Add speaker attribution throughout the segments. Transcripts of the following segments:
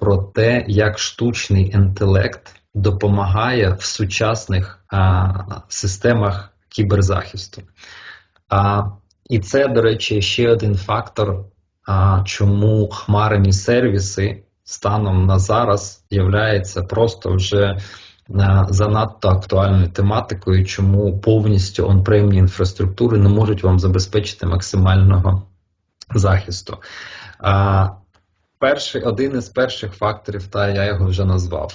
Speaker 1: про те, як штучний інтелект допомагає в сучасних а, системах кіберзахисту. А, І це, до речі, ще один фактор, а, чому хмарні сервіси станом на зараз являються просто вже а, занадто актуальною тематикою, чому повністю онпремні інфраструктури не можуть вам забезпечити максимального захисту. Перший один із перших факторів, та я його вже назвав.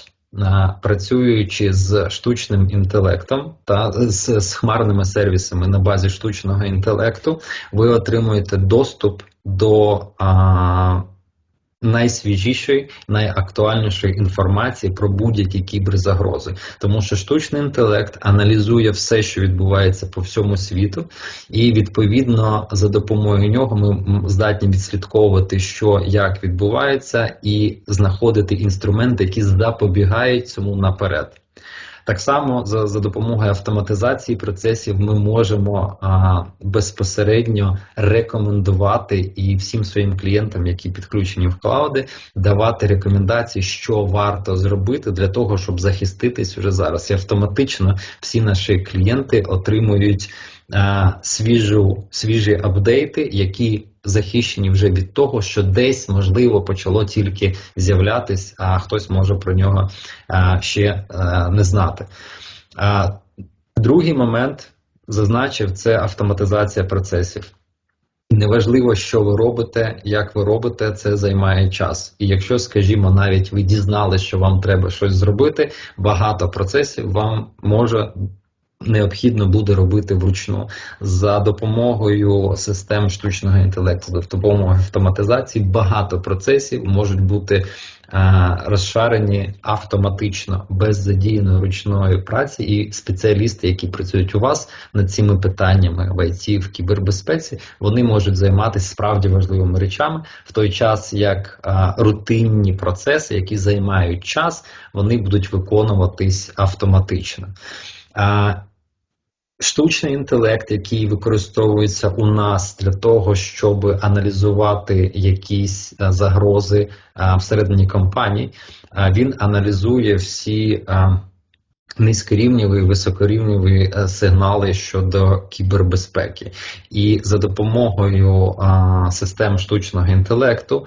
Speaker 1: Працюючи з штучним інтелектом та з, з хмарними сервісами на базі штучного інтелекту, ви отримуєте доступ до а, найсвіжішої, найактуальнішої інформації про будь-які кіберзагрози, тому що штучний інтелект аналізує все, що відбувається по всьому світу, і відповідно за допомогою нього ми здатні відслідковувати, що як відбувається, і знаходити інструменти, які запобігають цьому наперед. Так само за за допомогою автоматизації процесів ми можемо а, безпосередньо рекомендувати і всім своїм клієнтам, які підключені в клауди, давати рекомендації, що варто зробити для того, щоб захиститись вже зараз. І автоматично всі наші клієнти отримують а, свіжу, свіжі апдейти, які захищені вже від того, що десь можливо почало тільки з'являтись, а хтось може про нього ще не знати. Другий момент зазначив це автоматизація процесів. Неважливо, що ви робите, як ви робите, це займає час. І якщо, скажімо, навіть ви дізнали, що вам треба щось зробити, багато процесів вам може необхідно буде робити вручну за допомогою систем штучного інтелекту, за допомогою автоматизації. Багато процесів можуть бути розшарені автоматично без задіяної ручної праці, і спеціалісти, які працюють у вас над цими питаннями в ІТ, в кібербезпеці, вони можуть займатися справді важливими речами в той час, як рутинні процеси, які займають час, вони будуть виконуватись автоматично. Штучний інтелект, який використовується у нас для того, щоб аналізувати якісь е, загрози е, всередині компаній, е, він аналізує всі низькорівневі, високорівневі сигнали щодо кібербезпеки, і за допомогою систем штучного інтелекту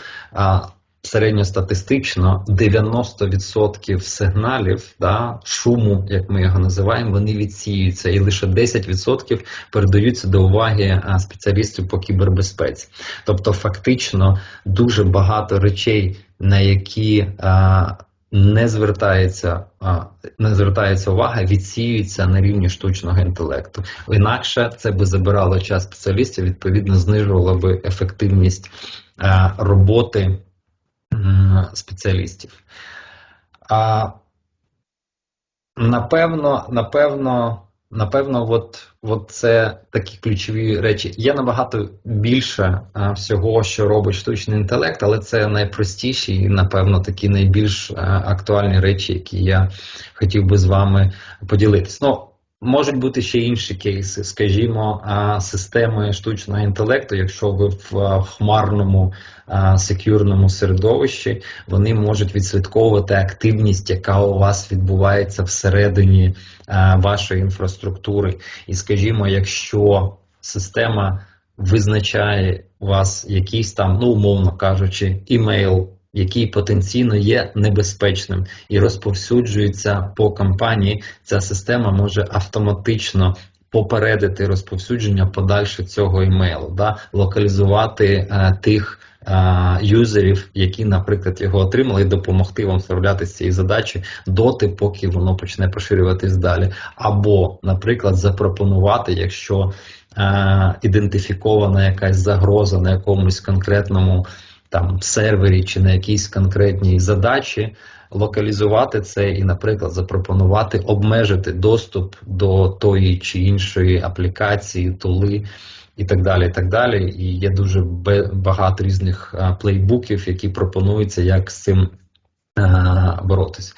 Speaker 1: середньостатистично 90% сигналів да, шуму, як ми його називаємо, вони відсіюються, і лише 10% передаються до уваги спеціалістів по кібербезпеці. Тобто, фактично, дуже багато речей, на які не звертається не звертається увага, відсіюється на рівні штучного інтелекту. Інакше це би забирало час спеціалістів, відповідно знижувало би ефективність роботи спеціалістів. А напевно, напевно, напевно, от, от це такі ключові речі. Є набагато більше всього, що робить штучний інтелект, але це найпростіші і, напевно, такі найбільш актуальні речі, які я хотів би з вами поділитися. Ну, Можуть бути ще інші кейси, скажімо, системи штучного інтелекту, якщо ви в хмарному секюрному середовищі, вони можуть відслідковувати активність, яка у вас відбувається всередині вашої інфраструктури. І скажімо, якщо система визначає у вас якийсь там, ну умовно кажучи, імейл який потенційно є небезпечним і розповсюджується по компанії, ця система може автоматично попередити розповсюдження подальше цього імейлу, да, локалізувати е, тих. Е, юзерів, які, наприклад, його отримали, і допомогти вам справлятися з цією задачі доти, поки воно почне поширюватись далі, або, наприклад, запропонувати, якщо е, ідентифікована якась загроза на якомусь конкретному там сервері чи на якійсь конкретній задачі, локалізувати це і, наприклад, запропонувати обмежити доступ до тої чи іншої аплікації, тули. І так далі, і так далі. І є дуже багато різних плейбуків, які пропонуються, як з цим боротись.